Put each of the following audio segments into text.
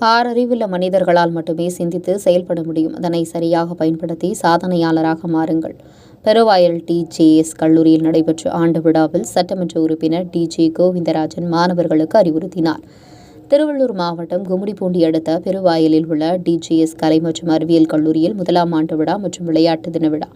ஆறறிவுள்ள மனிதர்களால் மட்டுமே சிந்தித்து செயல்பட முடியும். அதனை சரியாக பயன்படுத்தி சாதனையாளராக மாறுங்கள். பெருவாயல் டிஜேஎஸ் கல்லூரியில் நடைபெற்ற ஆண்டு விழாவில் சட்டமன்ற உறுப்பினர் டிஜே கோவிந்தராஜன் மாணவர்களுக்கு அறிவுறுத்தினார். திருவள்ளூர் மாவட்டம் கும்மிடிப்பூண்டி அடுத்த பெருவாயலில் உள்ள டிஜிஎஸ் கலை மற்றும் அறிவியல் கல்லூரியில் முதலாம் ஆண்டு விழா மற்றும் விளையாட்டு தின விழா.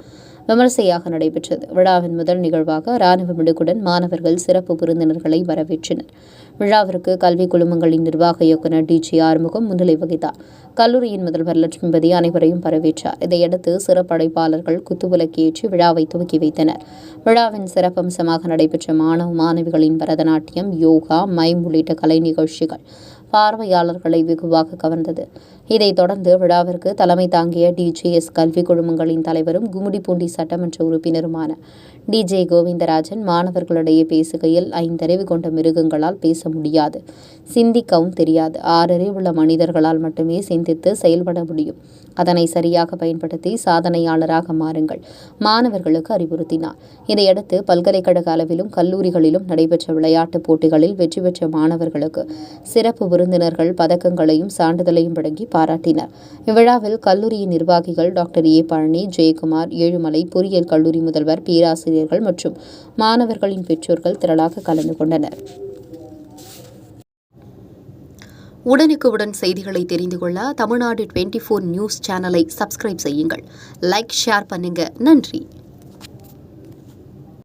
விமர்சையாக நடைபெற்றது. விழாவின் முதல் நிகழ்வாக ராணுவ மிடுக்குடன் மாணவர்கள் சிறப்பு விருந்தினர்களை வரவேற்றனர். விழாவிற்கு கல்வி குழுமங்களின் நிர்வாக இயக்குநர் டிஜி ஆறுமுகம் முன்னிலை வகித்தார். கல்லூரியின் முதல்வர் லட்சுமிபதி அனைவரையும் வரவேற்றார். இதையடுத்து சிறப்படைப்பாளர்கள் குத்துவிளக்கு ஏற்றி விழாவை துவக்கி வைத்தனர். விழாவின் சிறப்பம்சமாக நடைபெற்ற மாணவ மாணவிகளின் பரதநாட்டியம் யோகா மைம் உள்ளிட்ட கலை நிகழ்ச்சிகள் பார்வையாளர்களை வெகுவாக கவர்ந்தது. இதைத் தொடர்ந்து விழாவிற்கு தலைமை தாங்கிய டிஜேஎஸ் கல்வி குழுமங்களின் தலைவரும் கும்மிடிப்பூண்டி சட்டமன்ற உறுப்பினருமான டிஜே கோவிந்தராஜன் மாணவர்களிடையே பேசுகையில் ஐந்தறிவு கொண்ட மிருகங்களால் பேச முடியாது. சிந்திக்கவும் தெரியாது. ஆறறிவுள்ள மனிதர்களால் மட்டுமே சிந்தித்து செயல்பட முடியும். அதனை சரியாக பயன்படுத்தி சாதனையாளராக மாறுங்கள் மாணவர்களுக்கு அறிவுறுத்தினார். இதையடுத்து பல்கலைக்கழக அளவிலும் கல்லூரிகளிலும் நடைபெற்ற விளையாட்டுப் போட்டிகளில் வெற்றி பெற்ற மாணவர்களுக்கு சிறப்பு விருந்தினர்கள் பதக்கங்களையும் சான்றிதழையும் வழங்கி பாராட்டினர். இவ்விழாவில் கல்லூரியின் நிர்வாகிகள் டாக்டர் ஏ பழனி ஜெயக்குமார் ஏழுமலை பொறியியல் கல்லூரி முதல்வர் பேராசிரியர்கள் மற்றும் மாணவர்களின் பெற்றோர்கள் திரளாக கலந்து கொண்டனர். உடனுக்குடன் செய்திகளை தெரிந்து கொள்ள தமிழ்நாடு டுவெண்ட்டி ஃபோர் நியூஸ் சேனலை சப்ஸ்கிரைப் செய்யுங்கள். லைக் ஷேர் பண்ணுங்க. நன்றி.